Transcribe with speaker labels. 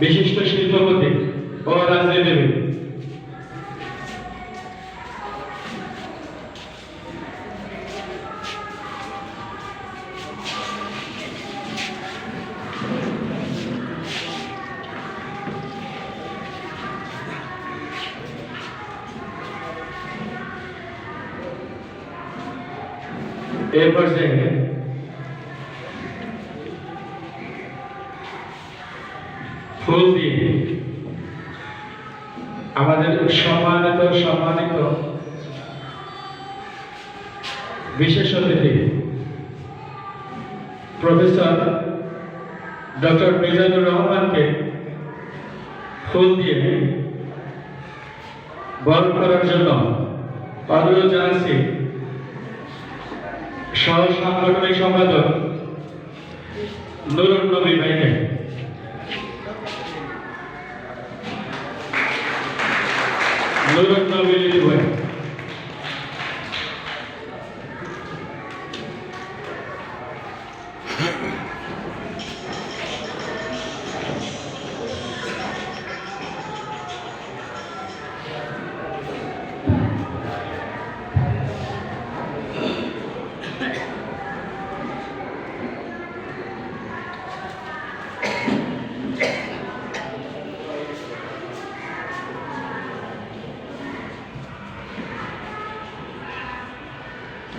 Speaker 1: বিশিষ্ট শিল্পপতি ও রাজনীতিবিদ। এই পর্যায়ে ফুল দিয়ে আমাদের সম্মানিত সম্মানিত, বিশেষ অতিথি, প্রফেসর ডক্টর মিজানুর রহমানকে ফুল দিয়ে বরণ করার জন্য অনুরোধ জানাচ্ছি। সহ সাংগঠনিক সম্পাদক নুরুল নবী ভাইকে। নুরুল নবী লিটু ভাই